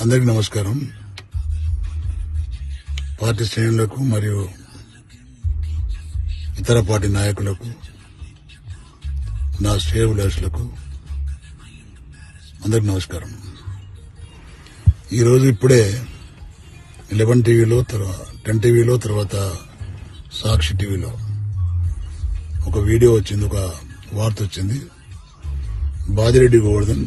అందరికీ నమస్కారం. పార్టీ శ్రేణులకు మరియు ఇతర పార్టీ నాయకులకు నా శ్రేయభిలాషులకు అందరికి నమస్కారం. ఈరోజు ఇప్పుడే లెవెన్ టీవీలో తర్వాత టెన్ టీవీలో తర్వాత సాక్షి టీవీలో ఒక వీడియో వచ్చింది ఒక వార్త వచ్చింది. బాజిరెడ్డి గోవర్ధన్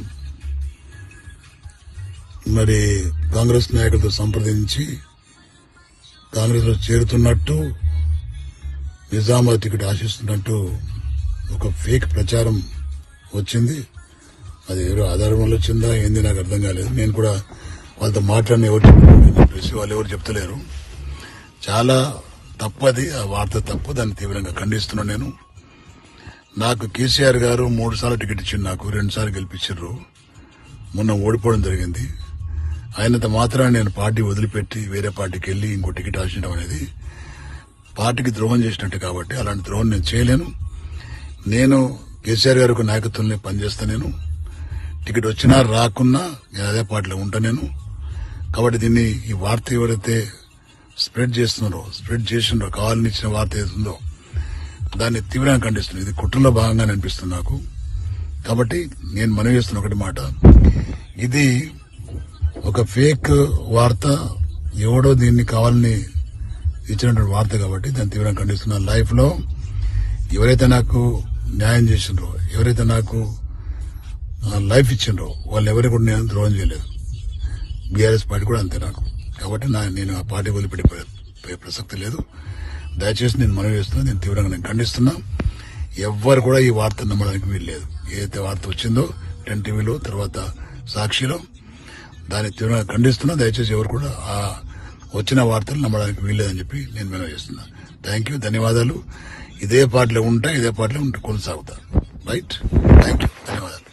మరి కాంగ్రెస్ నాయకులతో సంప్రదించి కాంగ్రెస్లో చేరుతున్నట్టు నిజామాబాద్ టికెట్ ఆశిస్తున్నట్టు ఒక ఫేక్ ప్రచారం వచ్చింది. అది ఎవరు ఆధారం వల్ల వచ్చిందా ఏంది నాకు అర్థం కాలేదు. నేను కూడా వాళ్ళతో మాట్లాడిన ఎవరు చెప్పేసి వాళ్ళు ఎవరు చెప్తలేరు. చాలా తప్పది. ఆ వార్త తప్పు. దాన్ని తీవ్రంగా ఖండిస్తున్నాను నేను. నాకు కేసీఆర్ గారు మూడు సార్లు టికెట్ ఇచ్చింది నాకు. రెండు సార్లు గెలిపించారు మొన్న ఓడిపోవడం జరిగింది. అయినంత మాత్రాన్ని నేను పార్టీ వదిలిపెట్టి వేరే పార్టీకి వెళ్ళి ఇంకో టికెట్ ఆశించడం అనేది పార్టీకి ద్రోహం చేసినట్టు కాబట్టి అలాంటి ద్రోహం నేను చేయలేను. నేను కేసీఆర్ గారికి నాయకత్వంలో పనిచేస్తా నేను. టికెట్ వచ్చినా రాకున్నా నేను అదే పార్టీలో ఉంటా నేను. కాబట్టి దీన్ని ఈ వార్త ఎవరైతే స్ప్రెడ్ చేస్తున్నారో స్ప్రెడ్ చేసినారో కావాలని ఇచ్చిన వార్త ఏదో దాన్ని తీవ్రంగా ఖండిస్తుంది ఇది కుట్రలో భాగంగా అనిపిస్తుంది నాకు. కాబట్టి నేను మనవి చేస్తున్న ఒకటి మాట. ఇది ఒక ఫేక్ వార్త ఎవడో దీన్ని కావాలని ఇచ్చినటువంటి వార్త కాబట్టి దాన్ని తీవ్రంగా ఖండిస్తున్నాను లైఫ్లో ఎవరైతే నాకు న్యాయం చేసిండ్రో ఎవరైతే నాకు లైఫ్ ఇచ్చిండ్రో వాళ్ళు ఎవరికి కూడా నేను ద్రోహం చేయలేదు. బీఆర్ఎస్ పార్టీ కూడా అంతే నాకు. కాబట్టి నా నేను ఆ పార్టీ వదిలిపెట్టే ప్ర- ప్రసక్తి లేదు. దయచేసి నేను మనవి చేస్తున్నా నేను తీవ్రంగా నేను ఖండిస్తున్నా. ఎవ్వరు కూడా ఈ వార్త నమ్మడానికి వీల్లేదు ఏదైతే వార్త వచ్చిందో టెన్ టీవీలో తర్వాత సాక్షిలో దాన్ని తీవ్రంగా ఖండిస్తున్నా దయచేసి ఎవరు కూడా ఆ వచ్చిన వార్తలు నమ్మడానికి వీల్లేదని చెప్పి నేను మనం చేస్తున్నా. థ్యాంక్ యూ ధన్యవాదాలు. ఇదే పాటలో ఉంటా ఇదే పాటలో ఉంటే కొనసాగుతా. రైట్ థ్యాంక్ యూ ధన్యవాదాలు.